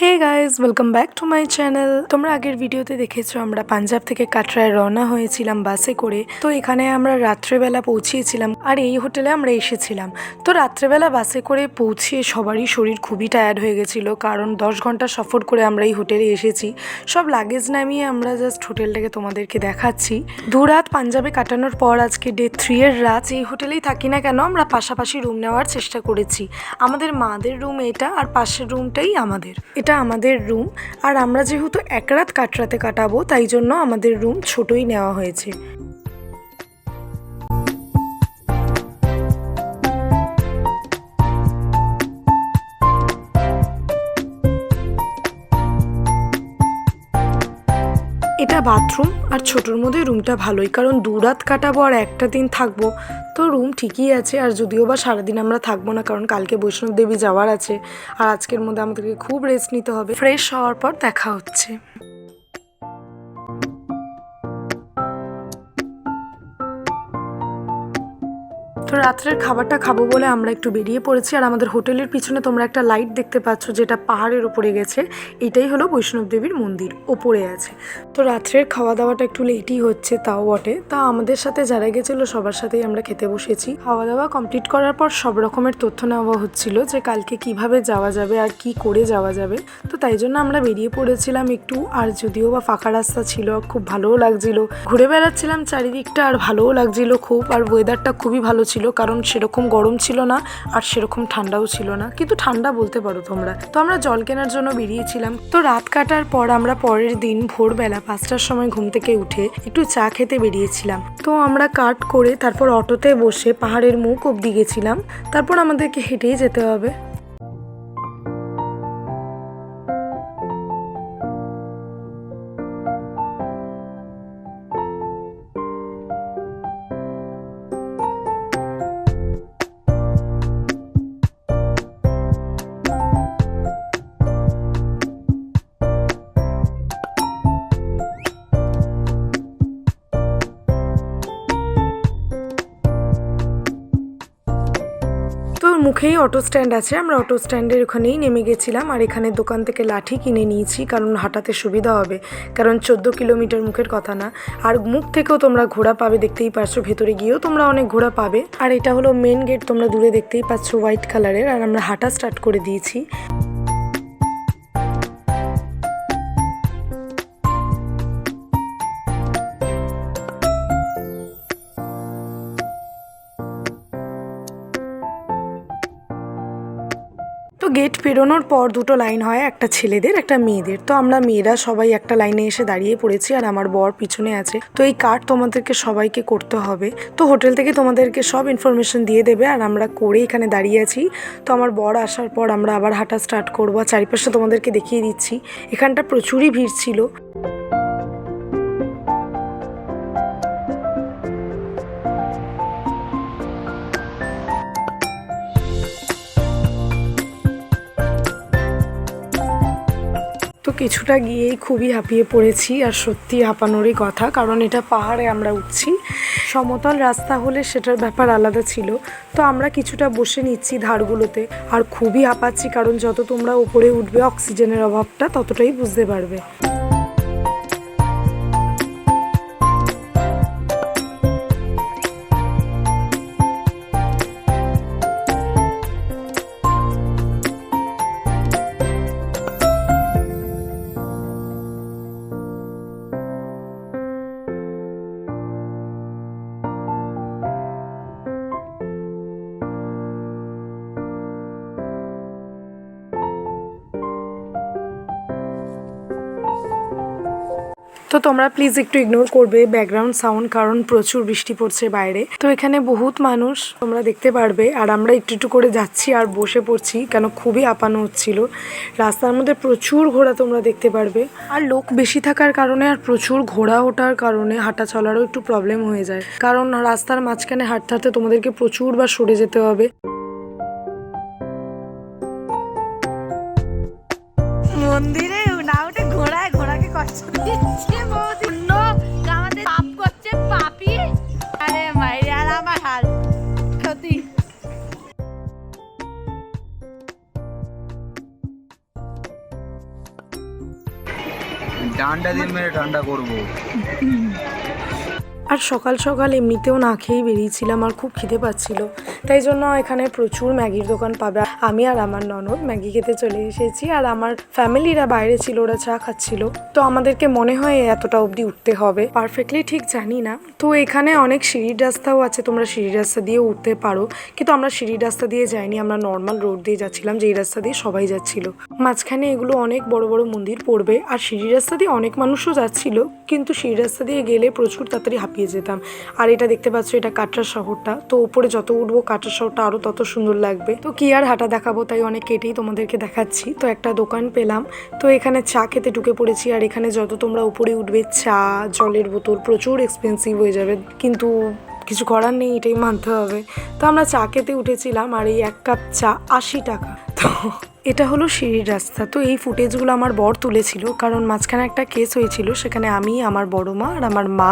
Hey guys welcome back to my channel তোমরা আগের ভিডিওতে দেখেছ, আমরা পাঞ্জাব থেকে কাটরায় রওনা হয়েছিলাম বাসে করে। তো এখানে আমরা রাত্রেবেলা পৌঁছিয়েছিলাম আর এই হোটেলে আমরা এসেছিলাম। তো রাত্রেবেলা বাসে করে পৌঁছিয়ে সবারই শরীর খুবই টায়ার্ড হয়ে গেছিল, কারণ দশ ঘণ্টা সফর করে আমরা এই হোটেলে এসেছি। সব লাগেজ নামিয়ে আমরা জাস্ট হোটেলটাকে তোমাদেরকে দেখাচ্ছি। দু রাত পাঞ্জাবে কাটানোর পর আজকে ডে থ্রি এর রাত এই হোটেলেই থাকি না কেন, আমরা পাশাপাশি রুম নেওয়ার চেষ্টা করেছি। আমাদের মাদের রুম এটা, আর পাশের রুমটাই আমাদের। এটা আমাদের রুম, আর আমরা যেহেতু এক রাত কাটরাতে কাটাবো, তাই জন্য আমাদের রুম ছোটই নেওয়া হয়েছে। বাথরুম আর ছোটোর মধ্যে রুমটা ভালোই, কারণ দু রাত কাটাবো আর একটা দিন থাকব। তো রুম ঠিকই আছে, আর যদিও বা সারাদিন আমরা থাকব না, কারণ কালকে বৈষ্ণব দেবী যাওয়ার আছে, আর আজকের মধ্যে আমাদেরকে খুব রেস্ট নিতে হবে। ফ্রেশ হওয়ার পর দেখা হচ্ছে। তো রাত্রের খাবারটা খাব বলে আমরা একটু বেরিয়ে পড়েছি, আর আমাদের হোটেলের পিছনে তোমরা একটা লাইট দেখতে পাচ্ছ যেটা পাহাড়ের ওপরে গেছে। এটাই হলো বৈষ্ণব দেবীর মন্দির, ওপরে আছে। তো রাত্রের খাওয়া দাওয়াটা একটু লেটই হচ্ছে, তাও বটে। তা আমাদের সাথে যারা গেছিল, সবার সাথেই আমরা খেতে বসেছি। খাওয়া দাওয়া কমপ্লিট করার পর সব রকমের তথ্য নেওয়া হচ্ছিল যে কালকে কীভাবে যাওয়া যাবে আর কি করে যাওয়া যাবে। তো তাই জন্য আমরা বেরিয়ে পড়েছিলাম একটু, আর যদিও বা ফাঁকা রাস্তা ছিল, খুব ভালোও লাগছিল। ঘুরে বেড়াচ্ছিলাম চারিদিকটা, আর ভালোও লাগছিল খুব, আর ওয়েদারটা খুবই ভালো ছিল। কারণ সেরকম গরম ছিল না আর সেরকম ঠান্ডাও ছিল না। কিন্তু ঠান্ডা বলতে পারো তোমরা। তো আমরা জল কেনার জন্য বেরিয়েছিলাম। তো রাত কাটার পর আমরা পরের দিন ভোরবেলা পাঁচটার সময় ঘুম থেকে উঠে একটু চা খেতে বেরিয়েছিলাম। তো আমরা কাট করে তারপর অটোতে বসে পাহাড়ের মুখ অব্দি গেছিলাম। তারপর আমাদেরকে হেঁটেই যেতে হবে। মুখেই অটো স্ট্যান্ড আছে। আমরা অটো স্ট্যান্ডের ওখানেই নেমে গেছিলাম আর এখানে দোকান থেকে লাঠি কিনে নিয়েছি কারণ হাঁটাতে সুবিধা হবে। কারণ চোদ্দ কিলোমিটার মুখের কথা না। আর মুখ থেকেও তোমরা ঘোড়া পাবে, দেখতেই পারছ। ভেতরে গিয়েও তোমরা অনেক ঘোড়া পাবে। আর এটা হলো মেন গেট তোমরা দূরে দেখতেই পাচ্ছ হোয়াইট কালারের আর আমরা হাঁটা স্টার্ট করে দিয়েছি। পেরোনোর পর দুটো লাইন হয়, একটা ছেলেদের, একটা মেয়েদের। তো আমরা মেয়েরা সবাই একটা লাইনে এসে দাঁড়িয়ে পড়েছি আর আমার বর পিছনে আছে। তো এই কার্ড তোমাদেরকে সবাইকে করতে হবে। তো হোটেল থেকে তোমাদেরকে সব ইনফরমেশন দিয়ে দেবে আর আমরা করে এখানে দাঁড়িয়ে আছি। তো আমার বর আসার পর আমরা আবার হাঁটা স্টার্ট করব। চারিপাশে তোমাদেরকে দেখিয়ে দিচ্ছি। এখানটা প্রচুরই ভিড় ছিল। কিছুটা গিয়েই খুবই হাঁপিয়ে পড়েছি আর সত্যি হাঁপানোরই কথা, কারণ এটা পাহাড়ে আমরা উঠছি। সমতল রাস্তা হলে সেটার ব্যাপার আলাদা ছিল। তো আমরা কিছুটা বসে নিচ্ছি ধারগুলোতে আর খুবই হাঁপাচ্ছি, কারণ যত তোমরা উপরে উঠবে, অক্সিজেনের অভাবটা ততটাই বুঝতে পারবে। তোমরা প্লিজ একটু ইগনোর করবে ব্যাকগ্রাউন্ড সাউন্ড কারণ প্রচুর বৃষ্টি পড়ছে বাইরে। তো এখানে বহুত মানুষ তোমরা দেখতে পারবে, আর আমরা একটু একটু করে যাচ্ছি আর বসে পড়ছি, কেন খুবই আপানো হচ্ছিল। রাস্তার মধ্যে প্রচুর ঘোড়া তোমরা দেখতে পারবে। আর লোক বেশি থাকার কারণে আর প্রচুর ঘোড়া ওঠার কারণে হাঁটা চলারও একটু প্রবলেম হয়ে যায়। কারণ রাস্তার মাঝখানে হাঁটতে হাঁটতে তোমাদেরকে প্রচুর বার সরে যেতে হবে। মন্দিরে দিচ্ছে আমাদের পাপ করছে পাপি আরে আর আমার হাল ডান্ডা দিয়ে মেরে ঠান্ডা করব। আর সকাল সকাল এমনিতেও না খেয়েই বেরিয়েছিলাম, আর খুব খিদে পাচ্ছিল। তাই জন্য এখানে প্রচুর ম্যাগির দোকান পাবে। আমি আর আমার ননদ ম্যাগি খেতে চলে এসেছি আর আমার ফ্যামিলিরা বাইরে ছিল, ওরা চা খাচ্ছিল। তো আমাদেরকে মনে হয় এতটা অবধি উঠতে হবে। পারফেক্টলি ঠিক জানি না। তো এখানে অনেক সিঁড়ির রাস্তাও আছে, তোমরা সিঁড়ির রাস্তা দিয়ে উঠতে পারো। কিন্তু আমরা সিঁড়ির রাস্তা দিয়ে যাইনি, আমরা নর্মাল রোড দিয়ে যাচ্ছিলাম, যেই রাস্তা দিয়ে সবাই যাচ্ছিল। মাঝখানে এগুলো অনেক বড় বড় মন্দির পড়বে আর সিঁড়ির রাস্তা দিয়ে অনেক মানুষও যাচ্ছিল, কিন্তু সিঁড়ির রাস্তা দিয়ে গেলে প্রচুর তাড়াতাড়ি হাঁপিয়ে যেতাম। আর এটা দেখতে পাচ্ছ, এটা কাটরা শহরটা। তো উপরে যত উঠবো কাটরা শোটা আরও তত সুন্দর লাগবে। তো কি আর হাঁটা দেখাবো তাই অনেক কেটেই তোমাদেরকে দেখাচ্ছি। তো একটা দোকান পেলাম। তো এখানে চা খেতে ঢুকে পড়েছি আর এখানে যত তোমরা উপরে উঠবে, চা, জলের বোতল প্রচুর এক্সপেন্সিভ হয়ে যাবে। কিন্তু কিছু করার নেই, এটাই মানতে হবে। তো আমরা চা খেতে উঠেছিলাম আর এই এক কাপ চা আশি টাকা। তো এটা হলো সিঁড়ির রাস্তা। তো এই ফুটেজগুলো আমার বর তুলেছিল, কারণ মাঝখানে একটা কেস হয়েছিল, সেখানে আমি, আমার বড় মা আর আমার মা,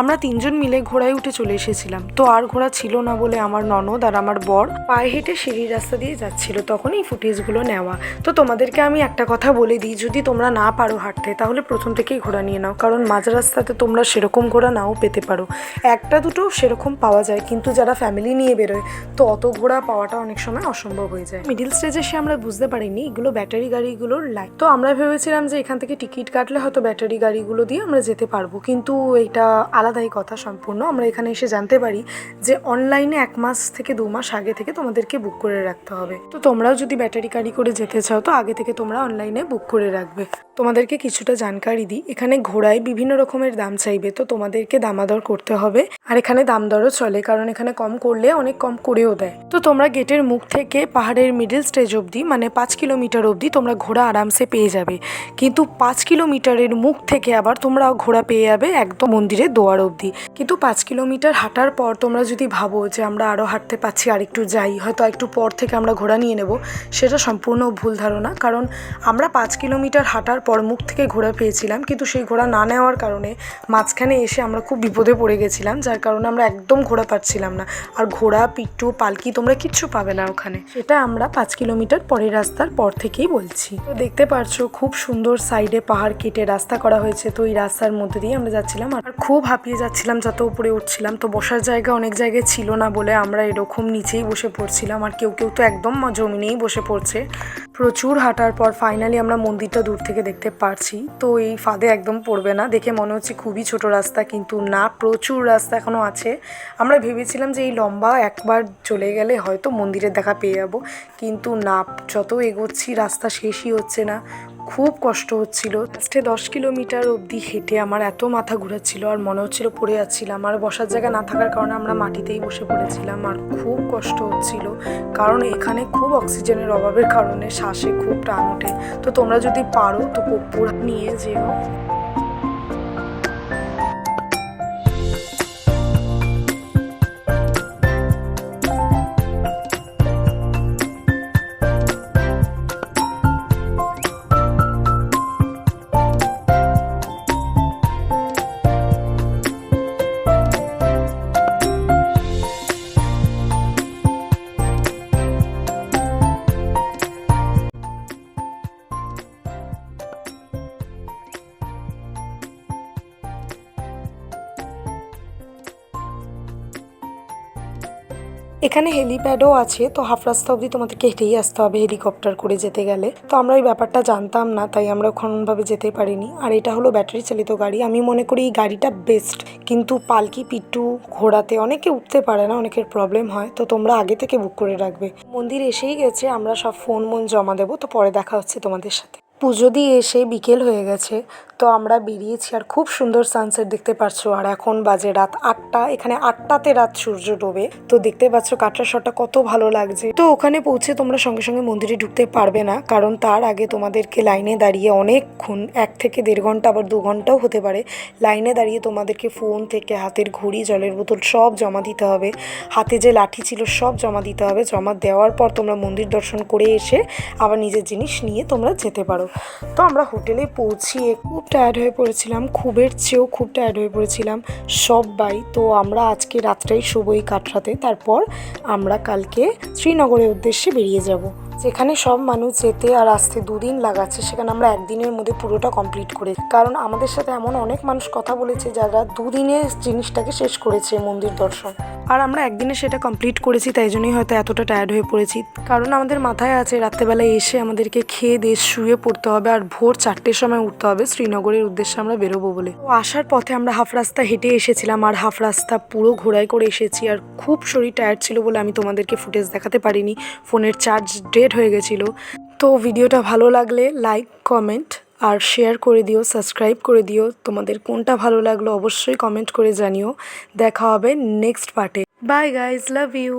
আমরা তিনজন মিলে ঘোড়ায় উঠে চলে এসেছিলাম। তো আর ঘোড়া ছিল না বলে আমার ননদ আর আমার বর পায়ে হেঁটে সিঁড়ির রাস্তা দিয়ে যাচ্ছিল তখন এই ফুটেজগুলো নেওয়া। তো তোমাদেরকে আমি একটা কথা বলে দিই, যদি তোমরা না পারো হাঁটতে, তাহলে প্রথম থেকেই ঘোড়া নিয়ে নাও, কারণ মাঝ রাস্তাতে তোমরা সেরকম ঘোড়া নাও পেতে পারো। একটা দুটো সেরকম পাওয়া যায়, কিন্তু যারা ফ্যামিলি নিয়ে বেরোয়, তো অত ঘোড়া পাওয়াটা অনেক সময় অসম্ভব হয়ে যায়। মিডিল স্টেজে সে আমরা বুঝতে পারিনি, এগুলো ব্যাটারি গাড়িগুলোর লাইন তো আমরা ভেবেছিলাম যে এখান থেকে টিকিট কাটলে হয়তো ব্যাটারি গাড়িগুলো দিয়ে আমরা যেতে পারব, কিন্তু এটা আলাদাই কথা সম্পূর্ণ। আমরা এখানে এসে জানতে পারি যে অনলাইনে এক মাস থেকে দু মাস আগে থেকে তোমাদেরকে বুক করে রাখতে হবে। তো তোমরাও যদি ব্যাটারি গাড়ি করে যেতে চাও, তো আগে থেকে তোমরা অনলাইনে বুক করে রাখবে। তোমাদেরকে কিছুটা জানকারি দিই, এখানে ঘোড়ায় বিভিন্ন রকমের দাম চাইবে, তো তোমাদেরকে দামাদর করতে হবে। আর এখানে দাম দরও চলে, কারণ এখানে কম করলে অনেক কম করেও দেয়। তো তোমরা গেটের মুখ থেকে পাহাড়ের মিডিল স্টেজ অবধি মানে পাঁচ কিলোমিটার অবধি তোমরা ঘোড়া আরামসে পেয়ে যাবে। কিন্তু পাঁচ কিলোমিটারের মুখ থেকে আবার তোমরা ঘোড়া পেয়ে যাবে একদম মন্দিরের দোয়ার অবধি। কিন্তু পাঁচ কিলোমিটার হাঁটার পর তোমরা যদি ভাবো যে আমরা আরও হাঁটতে পাচ্ছি আর একটু যাই, হয়তো একটু পর থেকে আমরা ঘোড়া নিয়ে নেব, সেটা সম্পূর্ণ ভুল ধারণা। কারণ আমরা পাঁচ কিলোমিটার হাঁটার পর মুখ থেকে ঘোড়া পেয়েছিলাম, কিন্তু সেই ঘোড়া না নেওয়ার কারণে মাঝখানে এসে আমরা খুব বিপদে পড়ে গেছিলাম, যার কারণে আমরা একদম ঘোড়া পাচ্ছিলাম না। আর ঘোড়া পিট্টু পালকি তোমরা কিচ্ছু পাবে না ওখানে। সেটা আমরা পাঁচ কিলোমিটার পরের রাস্তার পর থেকেই বলছি। তো দেখতে পারছ, খুব সুন্দর সাইডে পাহাড় কেটে রাস্তা করা হয়েছে। তো এই রাস্তার মধ্যে দিয়ে আমরা যাচ্ছিলাম আর খুব হাঁপিয়ে যাচ্ছিলাম যত উপরে উঠছিলাম। তো বসার জায়গা অনেক জায়গায় ছিল না বলে আমরা এরকম নিচেই বসে পড়ছিলাম। আর কেউ কেউ তো একদম জমিনেই বসে পড়ছে। প্রচুর হাঁটার পর ফাইনালি আমরা মন্দিরটা দূর থেকে দেখতে পারছি। তো এই ফাঁদে একদম পড়বে না। দেখে মনে হচ্ছে খুবই ছোট রাস্তা, কিন্তু না, প্রচুর রাস্তা এখনও আছে। আমরা ভেবেছিলাম যে এই লম্বা একবার চলে গেলে হয়তো মন্দিরের দেখা পেয়ে যাব, কিন্তু না, যত এগোচ্ছি রাস্তা শেষই হচ্ছে না। খুব কষ্ট হচ্ছিল। লাস্টে দশ কিলোমিটার অবধি হেঁটে আমার এত মাথা ঘুরাচ্ছিল আর মনে হচ্ছিল পড়ে যাচ্ছিলাম আর বসার জায়গা না থাকার কারণে আমরা মাটিতেই বসে পড়েছিলাম। আর খুব কষ্ট হচ্ছিল। কারণ এখানে খুব অক্সিজেনের অভাবের কারণে শ্বাসে খুব টান ওঠে। তো তোমরা যদি পারো, তো কর্পূর নিয়ে যেও। এখানে হেলিপ্যাডও আছে, তো হাফ রাস্তা অবধি তোমাদেরকে হেঁটেই আসতে হবে হেলিকপ্টার করে যেতে গেলে। তো আমরা এই ব্যাপারটা জানতাম না, তাই আমরা ওখানভাবে যেতে পারিনি। আর এটা হলো ব্যাটারি চালিত গাড়ি। আমি মনে করি এই গাড়িটা বেস্ট কিন্তু পালকি পিট্টু ঘোড়াতে অনেকে উঠতে পারে না, অনেকের প্রবলেম হয়। তো তোমরা আগে থেকে বুক করে রাখবে। মন্দির এসেই গেছে, আমরা সব ফোন মন জমা দেবো, তো পরে দেখা হচ্ছে তোমাদের সাথে। পুজো দিয়ে এসে বিকেল হয়ে গেছে। তো আমরা বেরিয়েছি আর খুব সুন্দর সানসেট দেখতে পাচ্ছ আর এখন বাজে রাত আটটা, এখানে আটটাতে রাত সূর্য ডোবে। তো দেখতে পাচ্ছ কাটরা শটটা কত ভালো লাগছে। তো ওখানে পৌঁছে তোমরা সঙ্গে সঙ্গে মন্দিরে ঢুকতে পারবে না, কারণ তার আগে তোমাদেরকে লাইনে দাঁড়িয়ে অনেকক্ষণ, এক থেকে দেড় ঘণ্টা, আবার দু ঘন্টাও হতে পারে, লাইনে দাঁড়িয়ে তোমাদেরকে ফোন থেকে হাতের ঘড়ি, জলের বোতল সব জমা দিতে হবে। হাতে যে লাঠি ছিল সব জমা দিতে হবে। জমা দেওয়ার পর তোমরা মন্দির দর্শন করে এসে আবার নিজের জিনিস নিয়ে তোমরা যেতে পারো। তো আমরা হোটেলে পৌঁছিয়ে খুব টায়ার্ড হয়ে পড়েছিলাম, খুবের চেয়েও খুব টায়ার্ড হয়ে পড়েছিলাম সবাই তো আমরা আজকে রাত্রেই শুভই কাটরাতে, তারপর আমরা কালকে শ্রীনগরের উদ্দেশ্যে বেরিয়ে যাব। যেখানে সব মানুষ যেতে আর আসতে দুদিন লাগাচ্ছে, সেখানে আমরা একদিনের মধ্যে পুরোটা কমপ্লিট করে কারণ আমাদের সাথে এমন অনেক মানুষ কথা বলেছে যারা দুদিনে জিনিসটাকে শেষ করেছে মন্দির দর্শন। আর আমরা একদিনে সেটা কমপ্লিট করেছি, তাই জন্যই হয়তো এতটা টায়ার্ড হয়ে পড়েছি। কারণ আমাদের মাথায় আছে, রাত্রেবেলায় এসে আমাদেরকে খেয়ে দিয়ে শুয়ে পড়তে হবে আর ভোর চারটের সময় উঠতে হবে শ্রীনগরের উদ্দেশ্যে আমরা বেরোবো বলে। তো আসার পথে আমরা হাফ রাস্তা হেঁটে এসেছিলাম আর হাফ রাস্তা পুরো ঘোড়ায় করে এসেছি। আর খুব শরীর টায়ার্ড ছিল বলে আমি তোমাদেরকে ফুটেজ দেখাতে পারিনি। ফোনের চার্জ ডেড হয়ে গেছিল। তো ভিডিওটা ভালো লাগলে লাইক কমেন্ট আর শেয়ার করে দিও সাবস্ক্রাইব করে দিও। তোমাদের কোনটা ভালো লাগল অবশ্যই কমেন্ট করে জানিও। দেখা হবে নেক্সট পার্টে বাই গাইজ লাভ ইউ